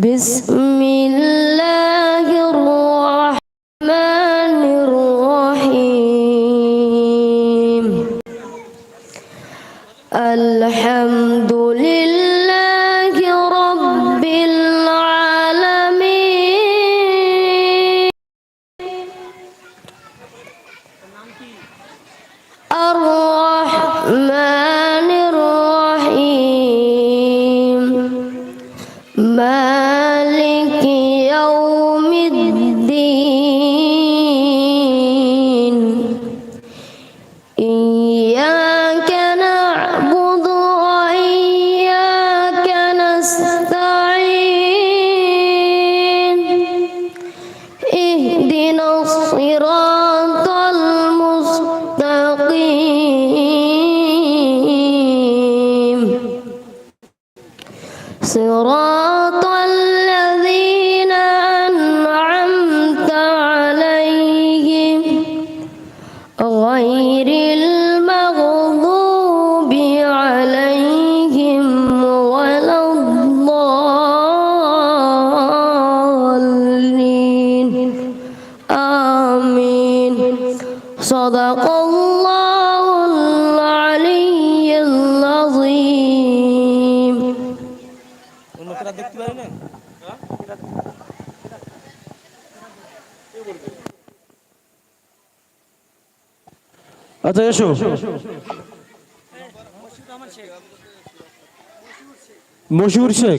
Bismillah. এটা দেখতে পারি না? আচ্ছা এসো। মশিউর শেখ।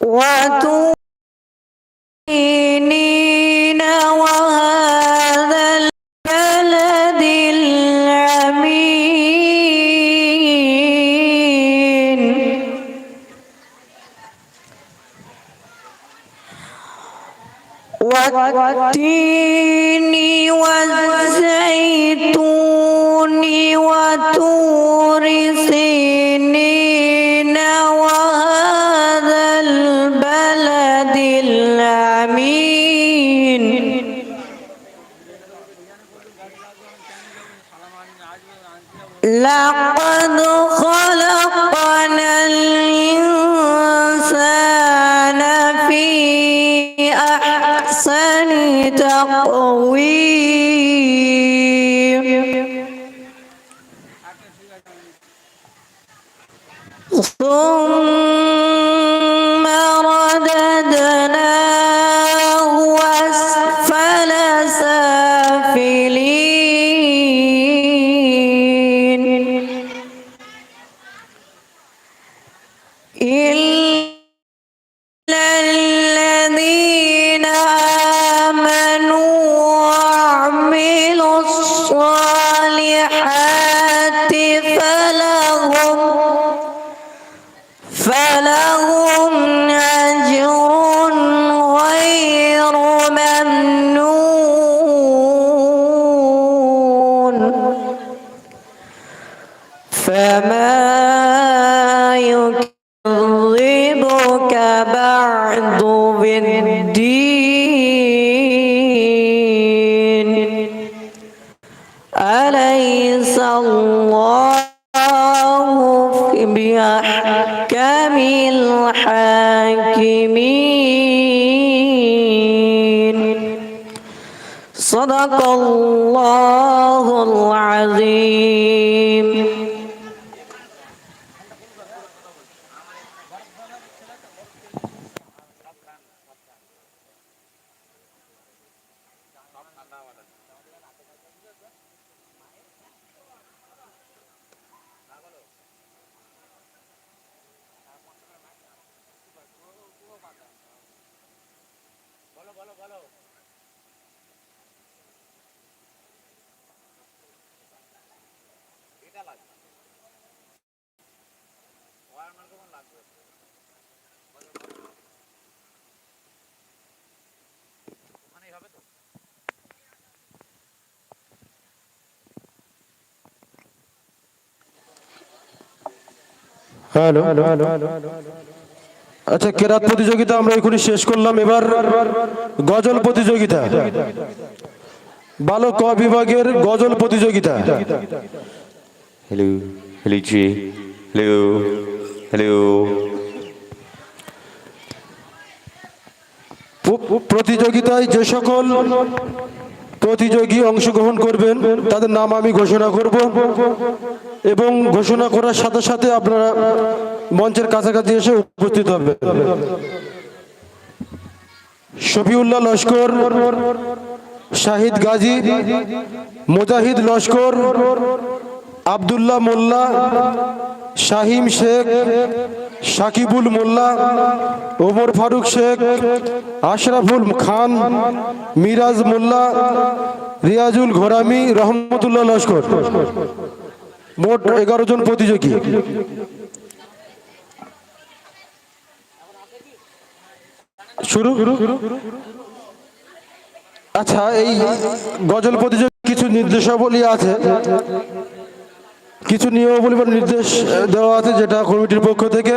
وتنين وهذا البلد الأمين. والتين po. হ্যালো। আচ্ছা কেরাত প্রতিযোগিতা আমরা এখনই শেষ করলাম। এবার গজল প্রতিযোগিতা। বালক বিভাগের গজল প্রতিযোগিতা। hello G, hello, hello. প- প্রতিযোগিতায় যে সকল প্রতিযোগী অংশগ্রহণ করবেন, তাদের নাম আমি ঘোষণা করব। এবং ঘোষণা করার সাথে সাথে আপনারা মঞ্চের কাছাকাছি এসে উপস্থিত হবে শফিউল্লাহ লস্কর, শাহিদ গাজী, মুজাহিদ লস্কর আবদুল্লাহ মোল্লা, শাহিম শেখ, সাকিবুল মোল্লা, ওমর ফারুক শেখ, আশরাফুল খান, মিরাজ মোল্লা, রিয়াজুল ঘোরামি, রহমতুল্লাহ লস্কর। মোট এগারো জন প্রতিযোগী। শুরু। আচ্ছা এই গজল প্রতিযোগী কিছু নির্দেশাবলী আছে। কিছু নিয়মাবলী বা নির্দেশ দেওয়া আছে যেটা কমিটির পক্ষ থেকে।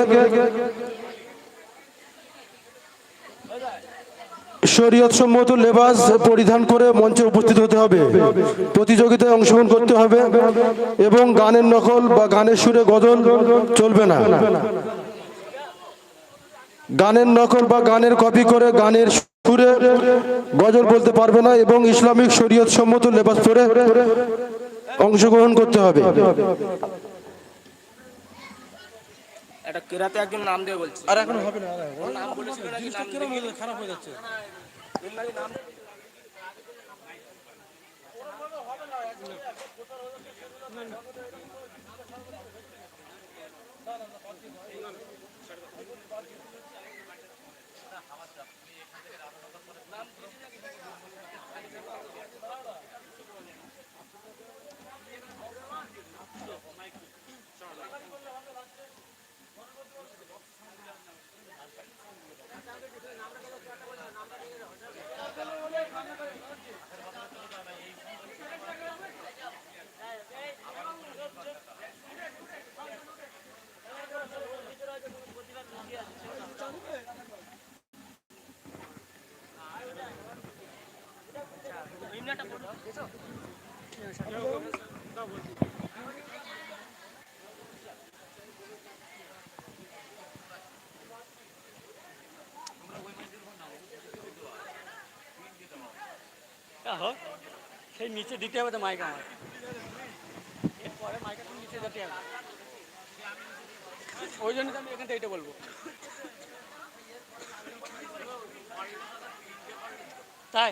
শরীয়ত সম্মত লেবাস পরিধান করে মঞ্চে উপস্থিত হতে হবে। প্রতিযোগিতায় অংশগ্রহণ করতে হবে এবং গানের নকল বা গানের সুরে গজল চলবে না। গানের নকল বা গানের কপি করে গানের সুরে গজল বলতে পারবে না এবং ইসলামিক শরীয়ত সম্মত লেবাস পরে অংশগ্রহণ করতে হবে। একটা কেরাতে একজন নাম দিয়ে বলছি। আর এখন হবে না। নাম বলেছিল খারাপ হয়ে যাচ্ছে। সেই নিচে দিতে হবে তো মাইক আমার এরপরে মাইকে নিচে যেতে হবে ওই জন্য আমি এখান থেকে এটা বলব তাই?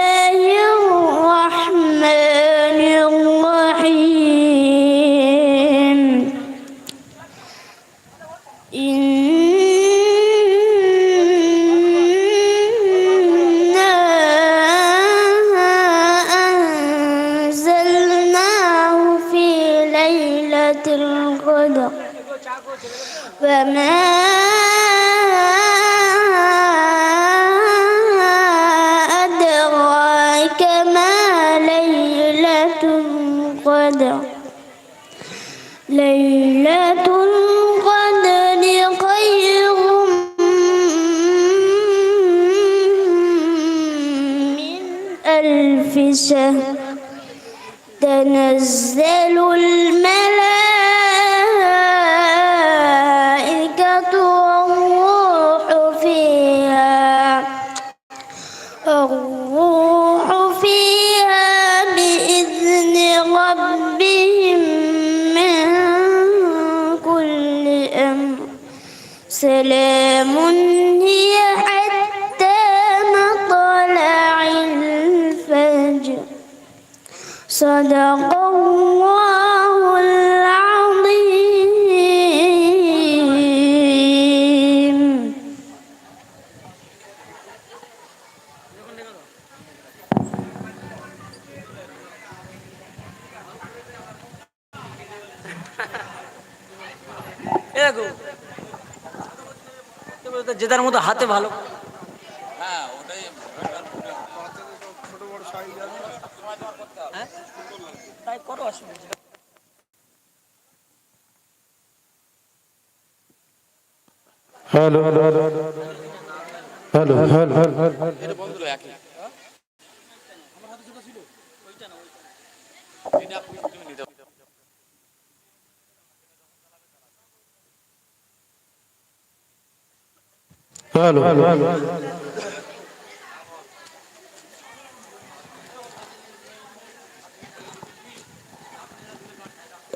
في الشهر تنزل যে তার মতো হাতে ভালো হ্যাঁ? তাই করো অসুবিধা hello hello hello hello hello hello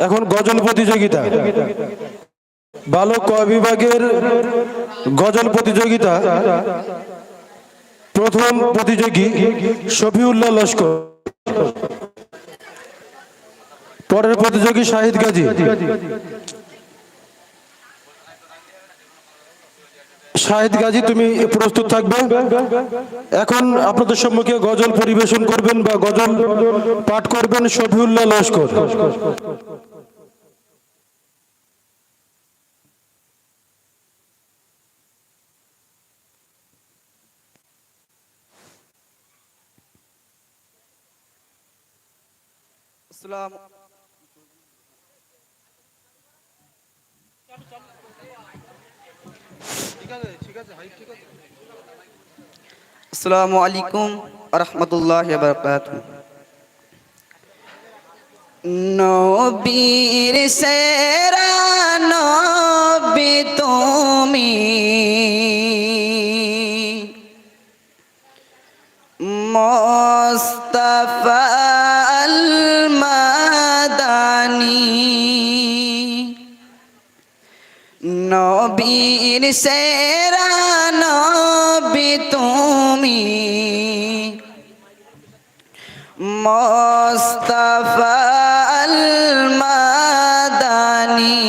এখন গজল প্রতিযোগিতা। বালক ক বিভাগের গজল প্রতিযোগিতা। প্রথম প্রতিযোগী শফিউল্লাহ লস্কর। পরের প্রতিযোগী শাহিদ গাজী। শাহিদ গাজী, তুমি প্রস্তুত থাকবে। এখন আপনাদের সম্মুখে গজল পরিবেশন করবেন বা গজল পাঠ করবেন শফিউল্লাহ লস্কর। আসসালামু আলাইকুম রহমতুল্লাহ বরকাত নবীর সেরা নবী তুমি মোস্তফা নবীর সেরা নবী তুমি। মোস্তফা আল মাদানী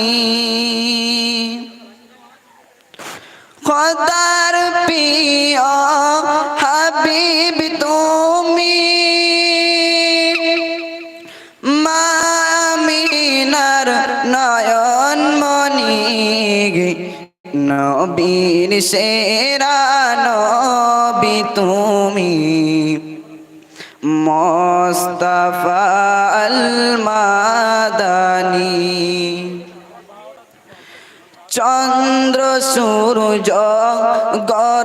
খোদার হাবিব তুমি। নবীর সেরা নবী তুমি। মোস্তফা মাদানী চন্দ্র সূর্য গরগ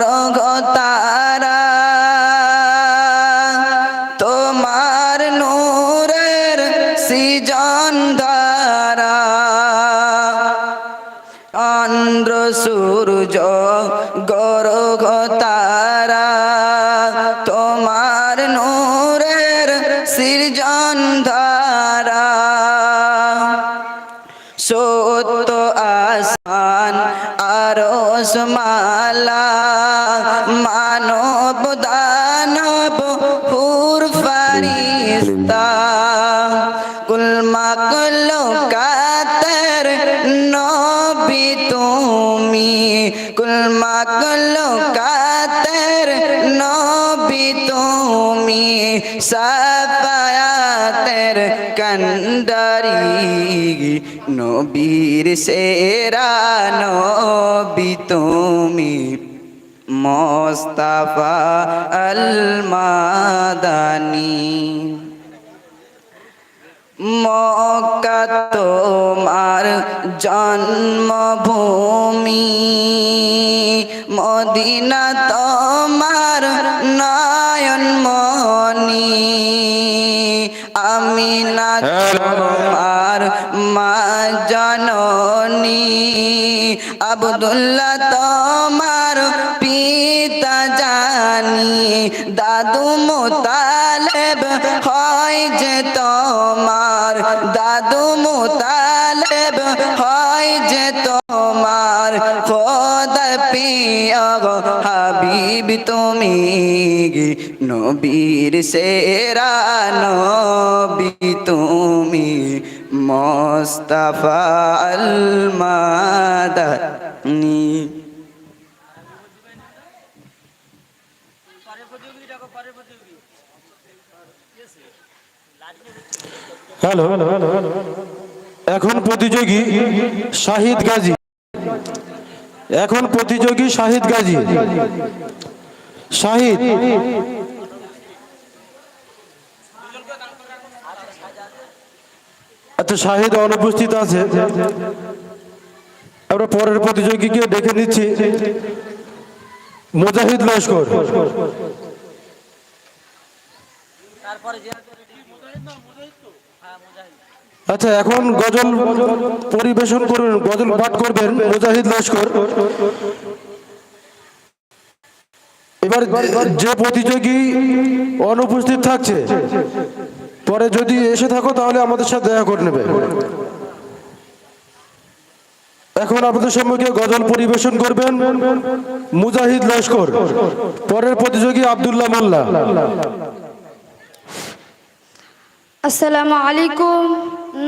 কুলমা কুলো কাতর নবী তুমি সাফায়াতের কান্ডারি নবীর সেরা নবী তুমি মোস্তাফা আল মাদানী মক্কা তোমার জন্মভূমি। মদিনা তোমার নয়ন মনি আমিনা তোমার মা জননী। আবদুল্লাহ তোমার পিতা জানি। দাদু মোতালেব হয় যে তোমার দাদু মোতালেব হয় যে তোমার খোদা পিয়া হাবিব, তুমি নবীর সেরা নবী? তুমি মোস্তাফা আল মাদানী হ্যালো। এখন প্রতিযোগী শাহিদ গাজী। এখন প্রতিযোগী শাহিদ গাজী। শাহিদ। আচ্ছা শাহিদ অনুপস্থিত আছে। আমরা পরের প্রতিযোগীকে ডেকে নিচ্ছি। মুজাহিদ লস্কর। আচ্ছা এখন গজল পরিবেশন করবেন গজল পাঠ করবেন মুজাহিদ লস্কর। এবার যে প্রতিযোগী অনুপস্থিত থাকছে, পরে যদি এসে থাকো, তাহলে আমাদের সাথে দেখা করে নেবে। এখন আপনাদের সম্মুখে গজল পরিবেশন করবেন মুজাহিদ লস্কর, পরের প্রতিযোগী আব্দুল্লাহ মোল্লা। আসসালামু আলাইকুম।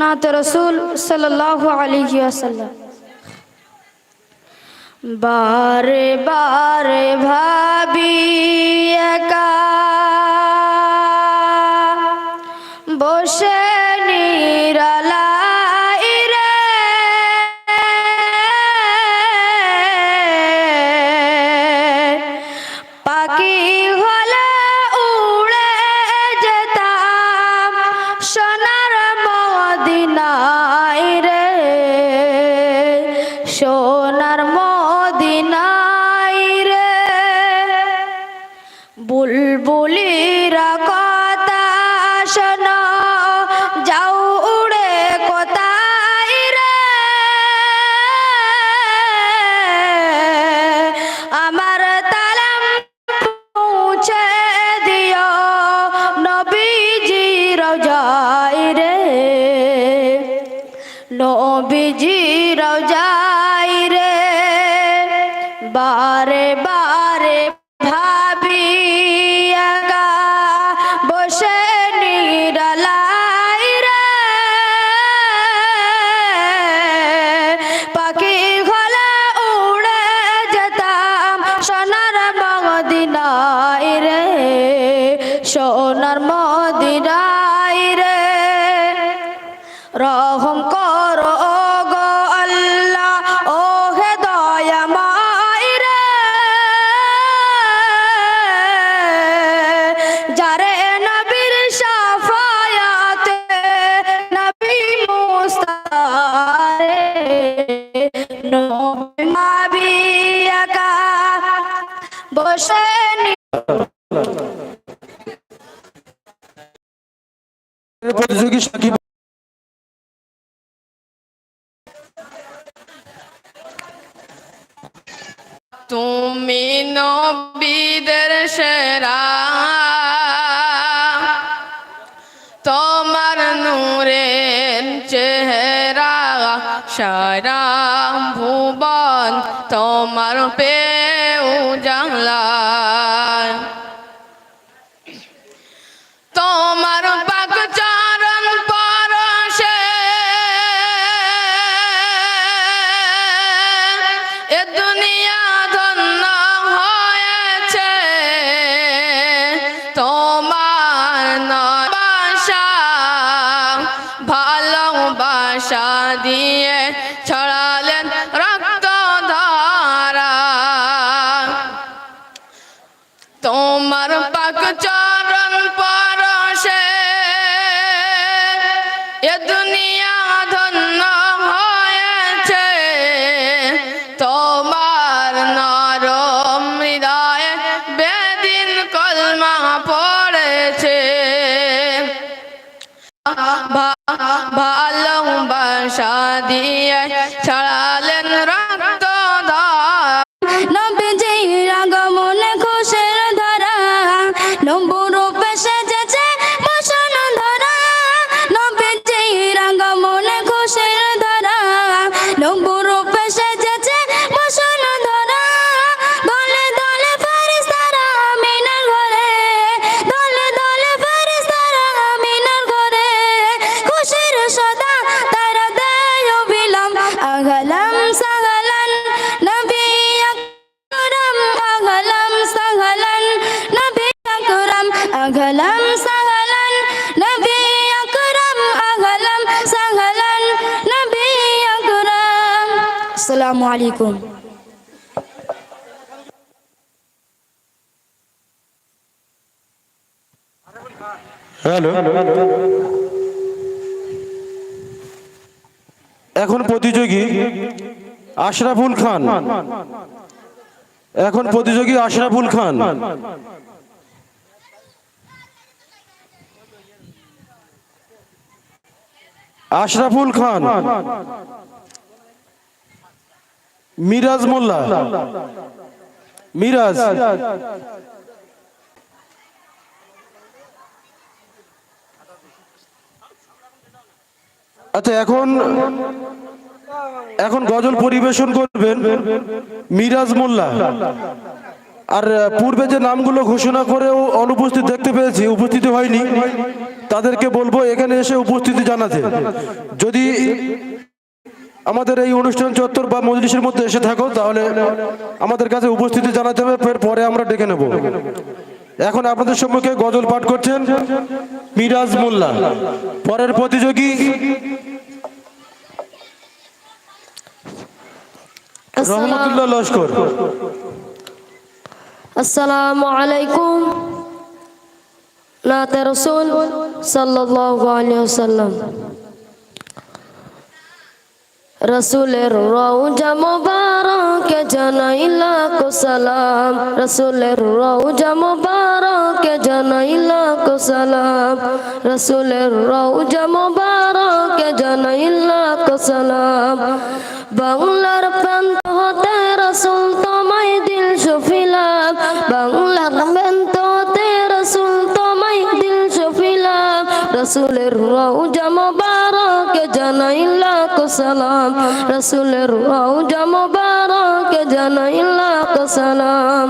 নাত রসুল সাল্লাল্লাহু আলাইহি ওয়াসাল্লাম। বারে বারে ভাবি একা। বসে শো প্রতিযোগী সাকিব তুমি নবীদের সেরা। তোমার নূরের চেহারা সারা ভুবন তোমার পেউ ভালোবাসা দিয়ে আলাইকুম। হ্যালো। এখন প্রতিযোগী আশরাফুল খান। এখন প্রতিযোগী আশরাফুল খান। আশরাফুল খান। মিরাজ মোল্লা। মিরাজ। আচ্ছা এখন এখন গজল পরিবেশন করবেন মিরাজ মোল্লা। আর পূর্বে যে নামগুলো ঘোষণা করেও অনুপস্থিত দেখতে পেয়েছি, উপস্থিতি হয়নি, তাদেরকে বলব এখানে এসে উপস্থিতি জানাতে। যদি আমাদের এই অনুষ্ঠান চত্বর বা মজলিসের মধ্যে এসে থাকো, তাহলে আমাদের কাছে উপস্থিতি জানাতে হবে, ফের পরে আমরা ডেকে নেব। এখন আপনাদের সম্মুখে গজল পাঠ করছেন মিরাজ মোল্লা। পরের প্রতিযোগী রহমতুল্লাহ লস্কর। আসসালামু আলাইকুম, নাতে রসুল সাল্লাল্লাহু আলাইহি ওয়াসাল্লাম। রসুলের রওজা মুবারকে জানাই লাখ সালাম। রসুলের রওজা মুবারকে জানাই লাখ সালাম। রসুলের রওজা মুবারকে জানাই লাখ সালাম। বাংলার প্রান্ত হতে রসুল তোমায় দিল সফিলাম বাংলার প্রান্ত হতে রসুল তোমায় দিল সফিলাম রসুলের রওজা মুবারকে সালাম। রসুলের রওজা মুবারকে জানাই লাখ সালাম।